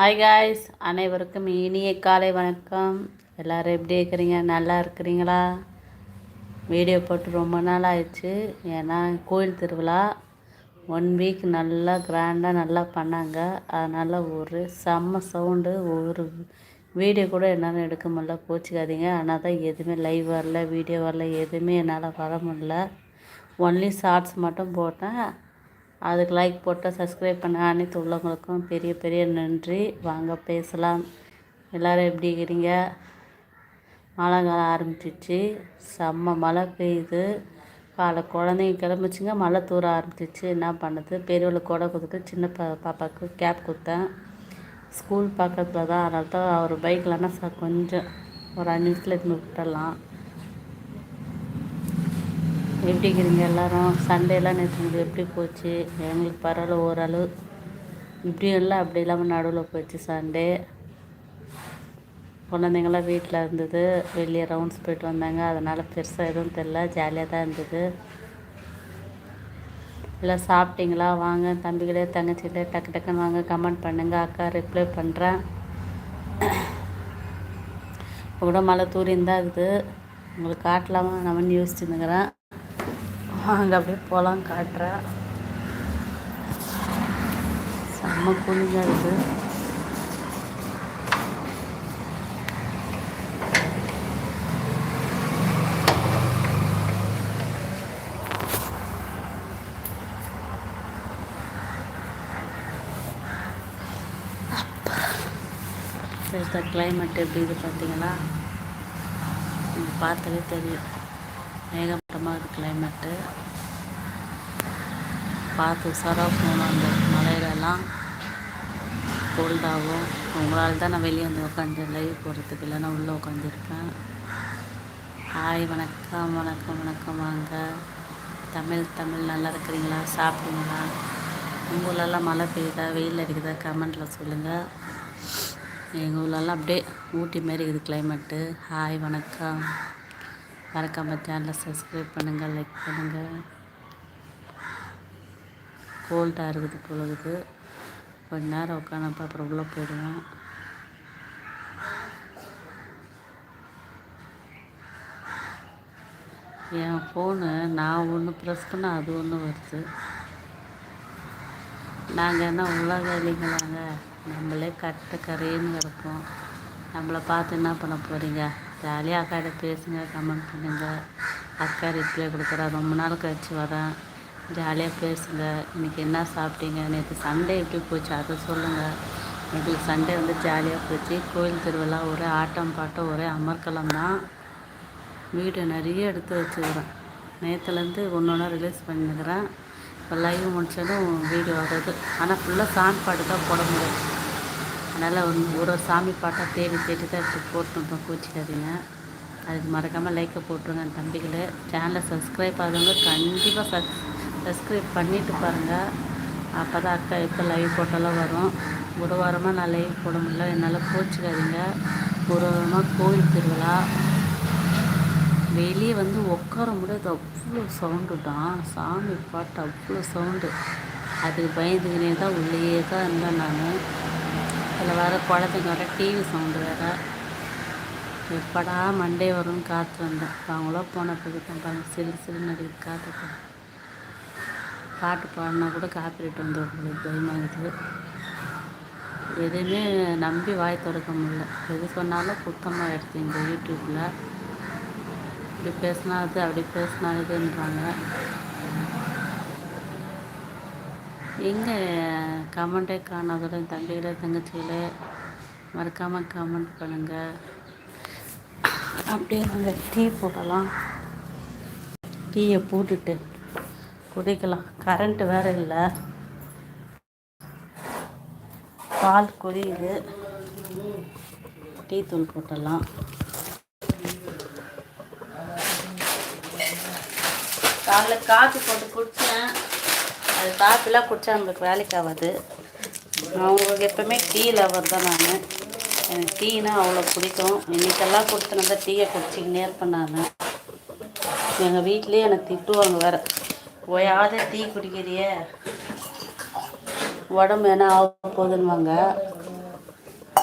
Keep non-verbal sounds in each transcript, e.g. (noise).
Hi guys அனைவருக்கும் இனிய காலை வணக்கம். எல்லோரும் எப்படி இருக்கிறீங்க? நல்லா இருக்கிறீங்களா? வீடியோ போட்டு ரொம்ப நாள் ஆயிடுச்சு. ஏன்னா கோயில் திருவிழா ஒன் வீக் நல்லா கிராண்டாக நல்லா பண்ணாங்க. அதனால் ஒரு செம்ம சவுண்டு ஒரு வீடியோ கூட என்னால் எடுக்க முடியல. கோச்சிக்காதீங்க. ஆனால் தான் எதுவுமே லைவ் வரல வீடியோ வரல எதுவுமே என்னால் வர முடில ஒன்லி ஷார்ட்ஸ் மட்டும் போட்டேன். அதுக்கு லைக் போட்டால் சப்ஸ்கிரைப் பண்ண அனைத்து உள்ளவங்களுக்கும் பெரிய பெரிய நன்றி. வாங்க பேசலாம். எல்லோரும் எப்படி இருக்கிறீங்க? மழை காலம் ஆரம்பிச்சிச்சு செம்ம மழை பெய்யுது. காலை குழந்தைங்க கிளம்பிச்சிங்க. மழை தூர ஆரம்பிச்சிச்சு என்ன பண்ணுது பெரியவளுக்கு கொடை கொடுத்துட்டு சின்ன பா பாப்பாவுக்கு கேப் கொடுத்தேன். ஸ்கூல் பக்கத்தில் தான். அதனால தான் அவர் பைக்கில்னா ச கொஞ்சம் ஒரு அஞ்சு நிமிஷத்தில் எடுத்துன்னு விட்டுடலாம். எப்படி இருக்கிறீங்க எல்லோரும் சண்டேலாம் நேற்று எப்படி போச்சு? எங்களுக்கு பரவாயில்ல ஓரளவு. இப்படியும் இல்லை அப்படி இல்லாமல் நடுவில் போச்சு சண்டே. குழந்தைங்களாம் வீட்டில் இருந்தது. வெளியே ரவுண்ட்ஸ் போயிட்டு வந்தாங்க. அதனால் பெருசாக எதுவும் தெரில ஜாலியாக தான் இருந்தது. எல்லாம் சாப்பிட்டீங்களா? வாங்க தம்பிகளே தங்கச்சிகளே டக்கு டக்குன்னு வாங்க. கமெண்ட் பண்ணுங்கள் அக்கா ரிப்ளை பண்ணுறேன் இப்போ கூட மழை தூரின்னு இருக்குது. உங்களுக்கு காட்டலாமா? நான் யோசிச்சுருந்துக்கிறேன் வாங்க அப்படியே போகலாம் காட்டுறேன் செம்ம கூலிங்காக இருக்குது இந்த கிளைமேட் எப்படி இது பார்த்தீங்களா? நீங்கள் பார்த்தாலே தெரியும். மேகமூட்டமாக இருக்குது கிளைமேட்டு பார்த்து உஷாராக போகணும் அந்த மலையிலலாம். கோல்டாகும் உங்களால் தான் நான் வெளியே வந்து உட்காந்து லைவ் போடுறதுக்கு இல்லைன்னா உள்ளே உட்காந்துருப்பேன் ஹாய் வணக்கம் வணக்கம் வணக்கம் வாங்க. தமிழ் தமிழ் நல்லா இருக்கிறீங்களா? சாப்பிடுங்களா உங்கள் ஊர்லலாம் மழை பெய்யுதா? வெயில் அடிக்குதா? கமெண்ட்டில் சொல்லுங்கள் எங்கள் ஊர்லலாம் அப்படியே ஊட்டி மாரி இருக்குது கிளைமேட்டு ஹாய் வணக்கம். மறக்காமல் சேனலை சப்ஸ்கிரைப் பண்ணுங்கள் லைக் பண்ணுங்கள் கோல்டாக இருக்குது பொழுதுக்கு கொஞ்ச நேரம் உட்காந்தப்ப அப்புறம் உள்ளே போயிடுவோம் என் ஃபோனு நான் ஒன்று ப்ரெஸ் பண்ணால் அது ஒன்று வருது. நாங்கள் என்ன உலக இல்லைங்களாங்க நம்மளே கட்ட கரையின்னு கிடப்போம். நம்மளை பார்த்து என்ன பண்ண போகிறீங்க ஜாலியாக அக்காட்ட பேசுங்க கமெண்ட் பண்ணுங்கள் அக்கா ரிப்ளை கொடுக்குறா ரொம்ப நாள் கழிச்சு வரேன் ஜாலியாக பேசுங்க. இன்றைக்கி என்ன சாப்பிட்டீங்க? நேற்று சண்டே எப்படி போச்சு? அதை சொல்லுங்கள் எங்களுக்கு சண்டே வந்து ஜாலியாக போச்சு. கோயில் திருவிழா ஒரே ஆட்டம் பாட்டம் ஒரே அமர்க்கலம் தான். வீடியோ நிறைய எடுத்து வச்சுக்கிறேன் நேற்றுலேருந்து ஒன்று ஒன்றா ரிலீஸ் பண்ணிக்கிறேன். இப்போ லைவ் முடிச்சதும் வீடியோ வர்றது. ஆனால் ஃபுல்லாக சாண்ட் பாட்டு தான் போட முடியாது அதனால் ஒரு ஒரு சாமி பாட்டாக தேடி தேடி தான் இப்போ போட்டுருப்போம் கூச்சிக்காதீங்க அதுக்கு மறக்காமல் லைக்கை போட்டுருங்க தம்பிகளை. சேனலை சப்ஸ்கிரைப் ஆகிறவங்க கண்டிப்பாக சப் சப்ஸ்கிரைப் பண்ணிவிட்டு பாருங்கள் அப்போ தான் அக்கா இப்போ லைவ் போட்டாலும் வரும். ஒரு வாரமாக நான் லைவ் போட முடியல. என்னால் கோச்சிக்காதீங்க ஒரு வாரமாக கோவில் திருவிழா. வெளியே வந்து உட்கார முடியாது. அவ்வளோ சவுண்டு தான் சாமி பாட்டு அவ்வளோ சவுண்டு அதுக்கு பயந்துக்கினே தான் உள்ளேயே தான் இருந்தேன் நான். அதில் வர குழந்தைங்க வர டிவி சவுண்டு வேறு. எப்படா மண்டே வரும்னு காற்று வந்தேன். அவங்களோ போன பிறகு தான் பாருங்க சிறு சிறு நடிகை காற்று பாட்டு பாடினா கூட காப்பிரைட் வந்து உங்களுக்கு பயமாகுது. எதுவுமே நம்பி வாய் திறக்க முடியல. எது சொன்னாலும் சுத்தமாக எடுத்தீங்க இந்த யூடியூப்பில் இப்படி பேசினா அது அப்படி பேசினா இதுன்றாங்க. எங்கே கமெண்ட்டே காணாதோட தம்பிகளே தங்கச்சிகளே மறக்காமல் கமெண்ட் பண்ணுங்கள் அப்படியே நாங்கள் டீ போடலாம். டீயை போட்டுட்டு குடிக்கலாம். கரண்ட்டு வேறு இல்லை. பால் கொதியுது டீ தூள் போட்டலாம். காலைல காற்று போட்டு குடித்தேன் அது காஃபிலாம் குடித்தா நம்மளுக்கு வேலைக்கு ஆகாது. அவங்களுக்கு எப்போவுமே டீ லவர் தான் நான். எனக்கு டீனா அவ்வளோ பிடிக்கும். இன்றைக்கெல்லாம் கொடுத்து டீயை குடிச்சிக்கினே இருப்பேன் நான். எங்கள் வீட்லேயே எனக்கு திட்டுவாங்க வேறு. ஓயாத டீ குடிக்கிறியே? உடம்பு என்ன ஆக போகுதுன்னுவாங்க.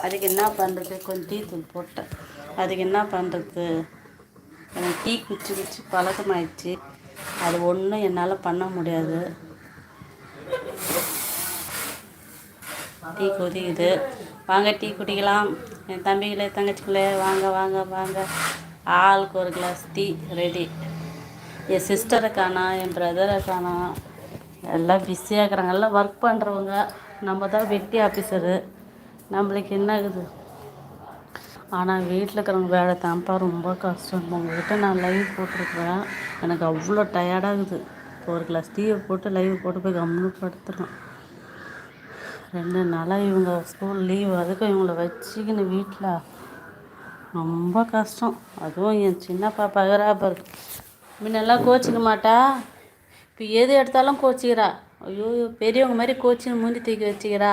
அதுக்கு என்ன பண்ணுறது கொஞ்சம் டீ தூள் போட்டேன். அதுக்கு என்ன பண்ணுறது எனக்கு டீ குச்சி குச்சி பழக்கமாயிடுச்சு. அது ஒன்றும் என்னால் பண்ண முடியாது. டீ கொதிக்குது வாங்க டீ குடிக்கலாம். என் தம்பிகளே தங்கச்சிக்குள்ளே வாங்க வாங்க வாங்க. ஆளுக்கு ஒரு கிளாஸ் டீ ரெடி என் சிஸ்டரை காணா என் பிரதரை காணா எல்லாம் பிஸியாக இருக்கிறாங்க. எல்லாம் ஒர்க் பண்ணுறவங்க நம்ம தான் வெட்டி ஆஃபீஸரு நம்மளுக்கு என்ன ஆகுது? ஆனால் வீட்டில் இருக்கிறவங்க வேலை தான்ப்பா ரொம்ப கஷ்டம். உங்கள்கிட்ட நான் லைவ் போட்டிருக்கிறேன். எனக்கு அவ்வளோ டயர்டாகுது ஒரு கிளாஸ் டீயை போட்டு லைவ் போட்டு போய் கம்முன்னு படுத்துறேன். ரெண்டு நாளாக இவங்க ஸ்கூல் லீவ் அதுக்கும் இவங்கள வச்சுக்கின்னு வீட்டில் ரொம்ப கஷ்டம். அதுவும் என் சின்ன பாப்பா பாரு முன்னெல்லாம் கோச்சிக்க மாட்டா. இப்போ எது எடுத்தாலும் கோச்சிக்கிறா. ஐயோ பெரியவங்க மாதிரி கோச்சின்னு மூஞ்சி தூக்கி வச்சுக்கிறா.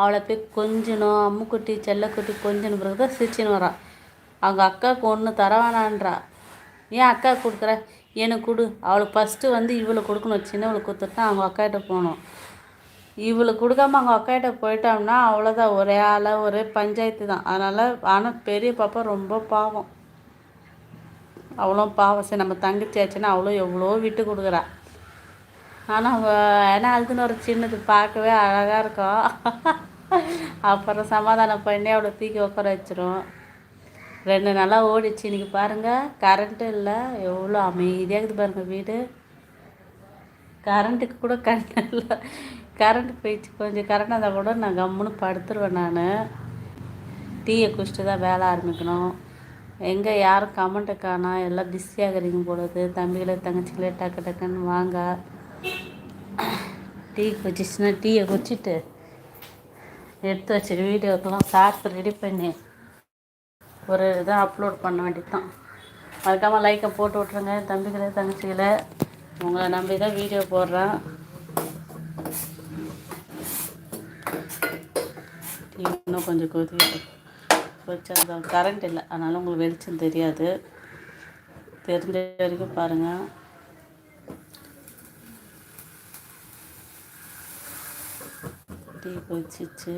அவளை போய் கொஞ்சணும் அம்முக்குட்டி செல்லக்குட்டி கொஞ்சின பிறகு தான் சிரிச்சின்னு வரான் அவங்க அக்காவுக்கு ஒன்று தரவானான்றா ஏன் அக்கா கொடுக்குற? எனக்கு கொடு. அவளுக்கு ஃபஸ்ட்டு வந்து இவளை கொடுக்கணும். சின்னவளுக்கு கொடுத்துட்டு அவங்க அக்காகிட்ட போகணும். இவளுக்கு கொடுக்காம அவங்க அக்காட்ட போயிட்டோம்னா அவ்வளோதான் ஒரே ஆளாக ஒரே பஞ்சாயத்து தான். அதனால் ஆனால் பெரிய பாப்பா ரொம்ப பாவம். அவ்வளோ பாவம். சரி நம்ம தங்கச்சி ஆச்சுன்னா அவ்வளோ எவ்வளோ விட்டு கொடுக்குறா. ஆனால் ஏன்னா அதுக்குன்னு ஒரு சின்னது பார்க்கவே அழகாக இருக்கும் அப்புறம் சமாதானம் பண்ணி அவளை தூக்கி உட்கார வச்சிரும். ரெண்டு நாளாக ஓடிச்சு இன்றைக்கி பாருங்கள் கரண்ட்டும் இல்லை. எவ்வளோ அமைதியாக இருக்குது பாருங்கள் வீடு. கரண்ட்டுக்கு கூட கரண்ட் இல்லை. கரண்ட்டு போயிடுச்சு. கொஞ்சம் கரண்ட் இருந்தால் கூட நான் கம்முன்னு படுத்துருவேன் நான். டீயை குடிச்சிட்டு தான் வேலை ஆரம்பிக்கணும். எங்கே யாரும் கமெண்ட்டை காணா எல்லாம் பிஸியாகிறீங்க போடுது தம்பிகளே தங்கச்சிகளே டக்கு டக்குன்னு வாங்க. டீ குச்சிச்சுன்னா டீயை குடிச்சிட்டு எடுத்து வச்சு வீடியோக்கெல்லாம் ஷார்ட்ஸ் ரெடி பண்ணி ஒரு இதை அப்லோட் பண்ண வேண்டியது தான் மறக்காமல் லைக்கை போட்டு விட்ருங்க தம்பிகளே தங்கச்சிகளே. உங்களை நம்பி தான் வீடியோ போடுறேன். இன்னும் கொஞ்சம் கொதி வச்சா கரண்ட் இல்லை. அதனால் உங்களுக்கு வெளிச்சம் தெரியாது. தெரிஞ்ச வரைக்கும் பாருங்கள் டீ கொதிச்சிச்சு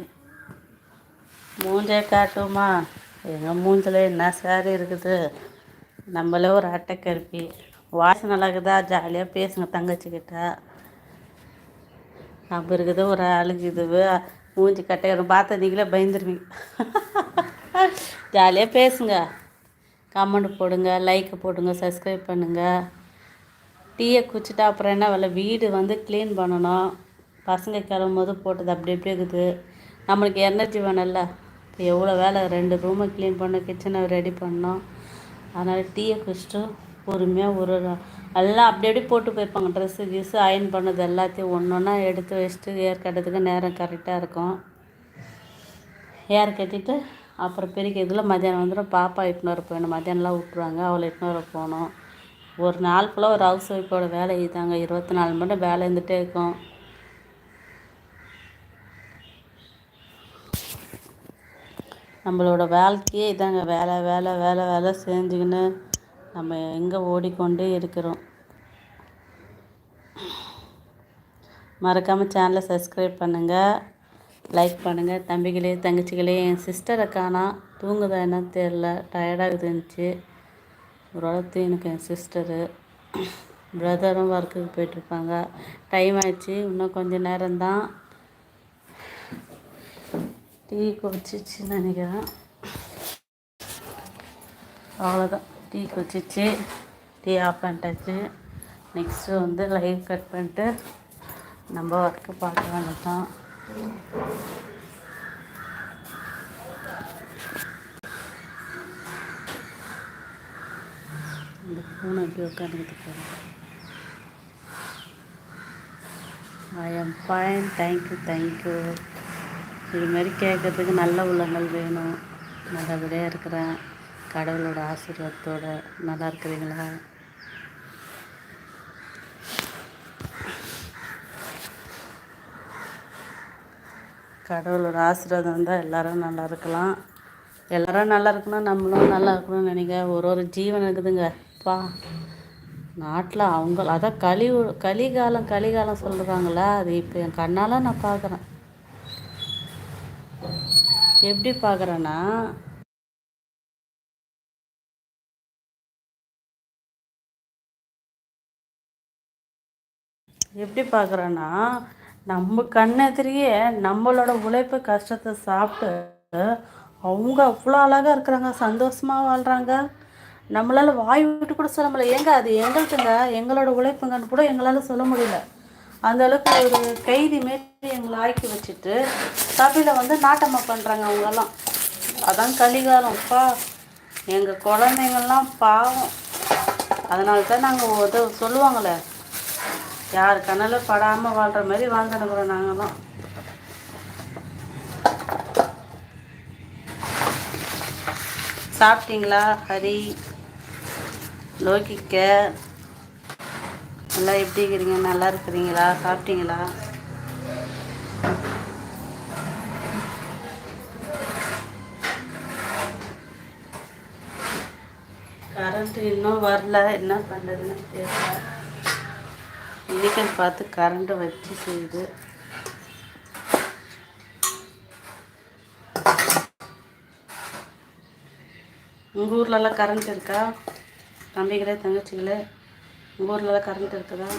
மூஞ்சே காட்டுமா? எங்கள் மூஞ்சில் என்ன சாரி இருக்குது? நம்மளே ஒரு அட்டைக்கருப்பி வாய்ஸ் நல்லா இருக்குதா ஜாலியாக பேசுங்க தங்கச்சிக்கிட்ட. நம்ம இருக்குது ஒரு அழுகுது இது மூஞ்சி கட்டையரும் பார்த்த நீங்களே பயந்துருவீங்க. (laughs) ஜாலியாக பேசுங்க. கமெண்ட் போடுங்க லைக் போடுங்க சப்ஸ்கிரைப் பண்ணுங்கள் டீயை குச்சிட்டா அப்புறம் என்ன வேலை? வீடு வந்து க்ளீன் பண்ணணும். பசங்க கிளம்பும் போது போட்டது அப்படி எப்படி இருக்குது. நம்மளுக்கு எனர்ஜி வேணும்ல. இப்போ எவ்வளோ வேலை? ரெண்டு ரூமை க்ளீன் பண்ண கிச்சனை ரெடி பண்ணோம் அதனால் டீயை குடிச்சிட்டு பொறுமையாக ஒரு எல்லாம் அப்படி அப்படி போட்டு போய்ப்பாங்க. ட்ரெஸ்ஸு கீஸு அயன் பண்ணது எல்லாத்தையும் ஒன்று ஒன்றா எடுத்து வச்சுட்டு ஏர் கட்டுறதுக்கு நேரம் கரெக்டாக இருக்கும். ஏர் கட்டிட்டு அப்புறம் பெருக்க இதில் மத்தியானம் வந்துடும். பாப்பா இட்டுன்னு வர போயிடணும். மத்தியானம்லாம் விட்ருவாங்க அவளை இட்டுன்னு வர போகணும். ஒரு நாள் ஃபுல்லாக ஒரு ஹவுஸ் ஒய்ஃபோட வேலை இதுதாங்க இருபத்தி நாலு மணி நேரம் வேலை இருந்துகிட்டே இருக்கும். நம்மளோட வாழ்க்கையே இதாங்க. வேலை வேலை வேலை வேலை செஞ்சுக்கின்னு நம்ம எங்கே ஓடிக்கொண்டே இருக்கிறோம். மறக்காமல் சேனலை சப்ஸ்கிரைப் பண்ணுங்கள் லைக் பண்ணுங்கள் தம்பிகளே தங்கச்சிகளே என் சிஸ்டரை காணா தூங்குதா என்ன தெரில டயர்டாக இருந்துச்சு. ஓரளவுக்கு எனக்கு என் சிஸ்டரு ப்ரதரும் ஒர்க்குக்கு போயிட்டுருப்பாங்க. டைம் ஆயிடுச்சு. இன்னும் கொஞ்சம் நேரம்தான். டீ குடிச்சிச்சு நினைக்கிறேன். அவ்வளோதான் டீ குச்சிச்சு டீ ஆஃப் பண்ணிட்டாச்சு. நெக்ஸ்ட்டு வந்து லைவ் கட் பண்ணிட்டு நம்ம ஒர்க்கு பார்க்க வேண்டியதான் இந்த பூனை எப்படி உட்காந்துக்கிட்டு போகிறேன் I am fine thank you thank you இது மாதிரி கேட்குறதுக்கு நல்ல உள்ளங்கள் வேணும். நல்லபடியாக இருக்கிறேன். கடவுளோட ஆசீர்வாதத்தோடு நல்லா இருக்கிறீங்களா? கடவுளோட ஆசீர்வாதம் இருந்தால் எல்லோரும் நல்லா இருக்கலாம். எல்லோரும் நல்லா இருக்கணும் நம்மளும் நல்லா இருக்கணும்னு நினைக்க ஒரு ஒரு ஜீவன் இருக்குதுங்க. பா நாட்டில் அவங்க அதான் களி கலிகாலம் கலிகாலம் சொல்கிறாங்களா அது இப்போ என் கண்ணால் நான் பார்க்குறேன் எப்படி பார்க்குறேன்னா எப்படி பார்க்குறேன்னா நம்ம கண்ணெதிரியே நம்மளோட உழைப்பு கஷ்டத்தை சாப்பிட்டு அவங்க அவ்வளோ அழகாக இருக்கிறாங்க சந்தோஷமாக வாழ்கிறாங்க நம்மளால் வாய் விட்டு கூட சொல்ல முடியல. ஏங்க அது எங்களுக்குங்க எங்களோட உழைப்புங்கன்னு கூட எங்களால் சொல்ல முடியல. அந்த அளவுக்கு ஒரு கைதி மாரி எங்களை ஆக்கி வச்சுட்டு சபையில் வந்து நாட்டம்மா பண்ணுறாங்க அவங்கெல்லாம். அதான் கலிகாலம்ப்பா எங்கள் குழந்தைங்கள்லாம் பாவம். அதனால தான் நாங்கள் உதவு சொல்லுவாங்களே. யார் கண்ணில் படாமல் வாழ்கிற மாதிரி வாழ்ந்துனுக்குறோம் நாங்களும் சாப்பிட்டீங்களா? ஹரி லோகிக்க நல்லா எப்படி இருக்கிறீங்க? நல்லா இருக்கிறீங்களா? சாப்பிட்டீங்களா? கரண்ட் இன்னும் வரல. என்ன பண்ணுறதுன்னு தெரியல. இன்றைக்கும் பார்த்து கரண்ட்டு வச்சு செய்யுது உங்கள் ஊர்லலாம் கரண்ட் இருக்கா? தம்பிகளே தங்கச்சிகளே உங்கள் ஊர்லலாம் கரண்ட் இருக்குதா?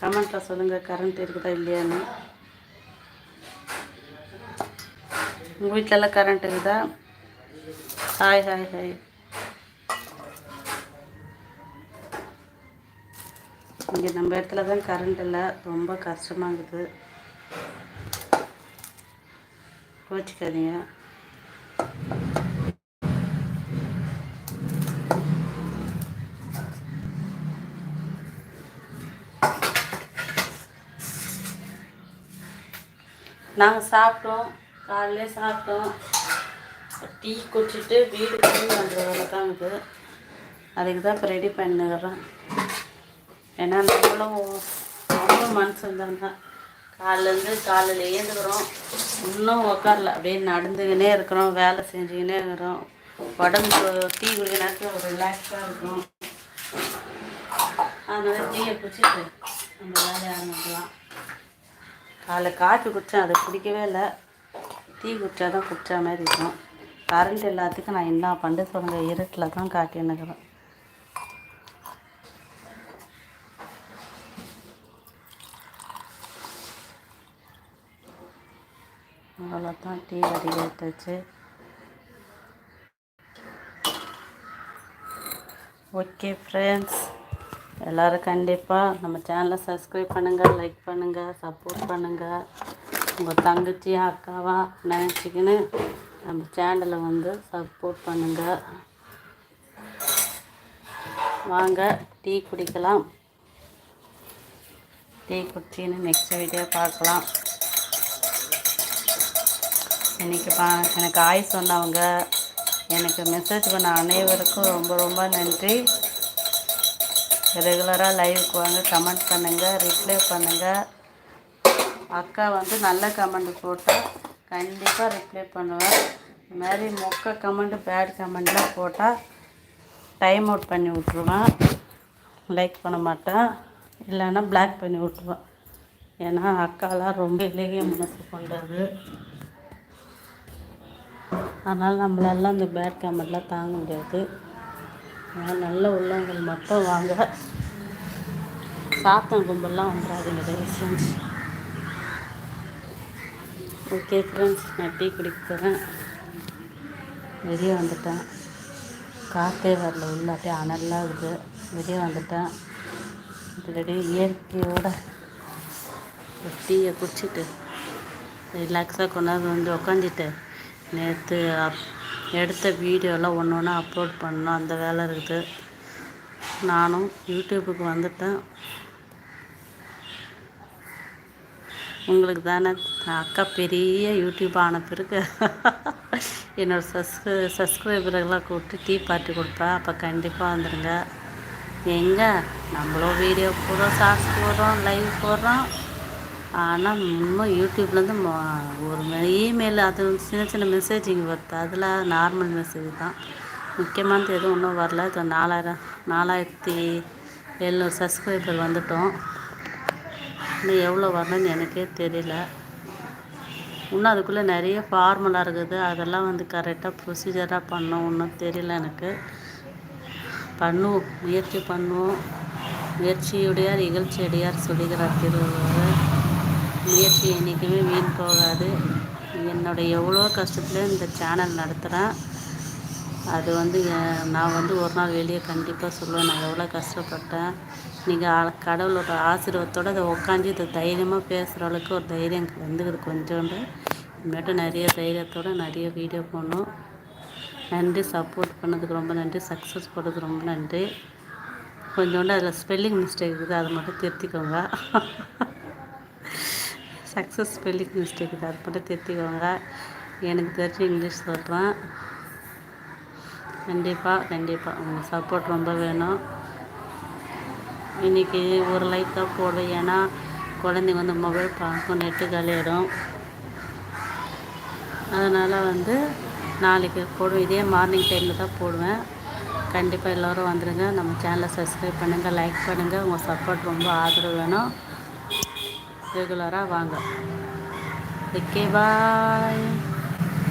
கமெண்ட்டில் சொல்லுங்கள் கரண்ட் இருக்குதா இல்லையான்னு. உங்கள் வீட்டிலலாம் கரண்ட் இருக்குதா? Hi hi hi. இங்கே நம்ம இடத்துல தான் கரண்ட் இல்லை. ரொம்ப கஷ்டமாக இருக்குது. கோச்சிக்காதீங்க. நாங்கள் சாப்பிட்டோம். காலையிலே சாப்பிட்டோம். டீ குடிச்சிட்டு வீடு க்ளீன் பண்ணுற வேலை தான் இருக்குது அதுக்கு தான் இப்போ ரெடி பண்ணுறேன் ஏன்னா நம்மளும் ரொம்ப மனசு தானே காலிலேருந்து காலையில் ஏந்துக்கிறோம் இன்னும் உக்காரல. அப்படியே நடந்துக்கினே இருக்கிறோம். வேலை செஞ்சுக்கினே இருக்கிறோம். உடம்பு டீ குடிக்கிறனாக்க ஒரு ரிலாக்ஸாக இருக்கும். அதனால டீயை குடிச்சிட்டு நம்ம வேலையை ஆரம்பிக்கலாம். காலை காஃபி குடித்தேன் அதை குடிக்கவே இல்லை. டீ குடித்தா தான் குடித்தா மாதிரி இருக்கும். கரண்ட் எல்லாத்துக்கும் நான் என்ன பண்ண சொல்லுங்கள் இருட்டில் தான் காட்டின்னுக்கிறேன் அவ்வளோதான் டீ வடி எடுத்துச்சு. ஓகே ஃப்ரெண்ட்ஸ் எல்லோரும் கண்டிப்பாக நம்ம சேனலை சப்ஸ்கிரைப் பண்ணுங்கள் லைக் பண்ணுங்கள் சப்போர்ட் பண்ணுங்கள் உங்கள் தங்கச்சி அக்காவாக நினச்சிக்கின்னு நம்ம சேனலை வந்து சப்போர்ட் பண்ணுங்கள் வாங்க டீ குடிக்கலாம். டீ குடிச்சின்னு நெக்ஸ்ட் வீடியோ பார்க்கலாம். இன்றைக்கி பா எனக்கு ஆய் சொன்னவங்க எனக்கு மெசேஜ் பண்ண அனைவருக்கும் ரொம்ப ரொம்ப நன்றி. ரெகுலராக லைவுக்கு வாங்க கமெண்ட் பண்ணுங்கள் ரிப்ளை பண்ணுங்கள் அக்கா வந்து நல்ல கமெண்ட் போட்டால் கண்டிப்பாக ரிப்ளை பண்ணுவேன். இது மாதிரி மொக்க கமெண்ட் பேட் கமெண்ட்லாம் போட்டால் டைம் அவுட் பண்ணி விட்ருவேன் லைக் பண்ண மாட்டேன். இல்லைன்னா பிளாக் பண்ணி விட்ருவேன் ஏன்னா அக்காலாம் ரொம்ப இலகிய மனசு கொண்டது. அதனால் நம்மளால அந்த பேட் கமெண்ட்லாம் தாங்க முடியாது. நல்ல உள்ளவங்கள் மட்டும் வாங்க. சாத்தம் கும்பல்லாம் வந்துடாதுங்க தயவு செஞ்சு. ஓகே ஃப்ரெண்ட்ஸ் நான் டீ குடிக்க போகிறேன் வெளியே வந்துட்டேன். காற்றே வரல உள்ளாட்டே அனலாக இருக்குது. வெளியே வந்துட்டேன். இயற்கையோட டீயை குடிச்சிட்டு ரிலாக்ஸாக கொண்டாந்து வந்து உக்காந்துட்டு நேற்று அப் எடுத்த வீடியோலாம் ஒன்று ஒன்றா அப்லோட் பண்ணணும் அந்த வேலை இருக்குது. நானும் யூடியூப்புக்கு வந்துட்டேன். உங்களுக்கு தானே? அக்கா பெரிய யூடியூப் ஆன பிறகு என்னோடய சஸ்கிரை சப்ஸ்கிரைபர்களாக கூப்பிட்டு டீ பார்ட்டி கொடுப்பேன் அப்போ கண்டிப்பாக வந்துடுங்க எங்கே? நம்மளும் வீடியோ போடுறோம் ஷார்ட்ஸ் போடுறோம் லைவ் போடுறோம். ஆனால் இன்னும் யூடியூப்லேருந்து ஒரு இமெயில் அது சின்ன சின்ன மெசேஜிங் வருது. அதில் நார்மல் மெசேஜ் தான். முக்கியமானது எதுவும் ஒன்றும் வரல. இது நாலாயிரம் நாலாயிரத்தி எழுநூறு சப்ஸ்கிரைபர் வந்துட்டோம். இன்னும் எவ்வளோ வரணும்னு எனக்கே தெரியல. இன்னும் அதுக்குள்ளே நிறைய ஃபார்முலா இருக்குது. அதெல்லாம் வந்து கரெக்டாக ப்ரொசீஜராக பண்ணோம். ஒன்றும் தெரியல எனக்கு. பண்ணுவோம். முயற்சி பண்ணுவோம். முயற்சியுடையார் இகழ்ச்சியடையார் சொல்லுகிறார் திருவள்ளுவர். முயற்சி என்றைக்குமே வீண் போகாது. என்னுடைய எவ்வளோ கஷ்டத்தில் இந்த சேனல் நடத்துகிறேன் அது வந்து நான் வந்து ஒரு நாள் வெளியே கண்டிப்பாக சொல்லுவேன். நான் எவ்வளோ கஷ்டப்பட்டேன். நீங்கள் கடவுளோட ஆசீர்வாதத்தோடு அதை உட்காந்து இதை தைரியமாக பேசுகிற அளவுக்கு ஒரு தைரியம் எனக்கு வந்துக்குது கொஞ்சோண்டு. இனிமேட்டு நிறைய தைரியத்தோடு நிறைய வீடியோ போடணும். நன்றி. சப்போர்ட் பண்ணதுக்கு ரொம்ப நன்றி. சக்ஸஸ் போடுறதுக்கு ரொம்ப நன்றி. கொஞ்சோண்டு அதில் ஸ்பெல்லிங் மிஸ்டேக் இருக்குது. அதை மட்டும் திருத்திக்கோங்க. (laughs) சக்ஸஸ் ஸ்பெல்லிங் மிஸ்டேக் அது மட்டும் திருத்திக்கோங்க. எனக்கு தெரிஞ்சு இங்கிலீஷ் சொல்கிறேன் கண்டிப்பாக கண்டிப்பாக உங்கள் சப்போர்ட் ரொம்ப வேணும். இன்றைக்கி ஒரு லைக் தான் போடுவேன் ஏன்னா குழந்தைங்க வந்து மொபைல் பார்க்கும் நெட்டு கலையிடும். அதனால் வந்து நாளைக்கு போடுவேன். இதே மார்னிங் டைமில் தான் போடுவேன். கண்டிப்பாக எல்லோரும் வந்துடுங்க நம்ம சேனலை சப்ஸ்கிரைப் பண்ணுங்கள் லைக் பண்ணுங்கள் உங்கள் சப்போர்ட் ரொம்ப ஆதரவு வேணும். ரெகுலராக வாங்க. Okay bye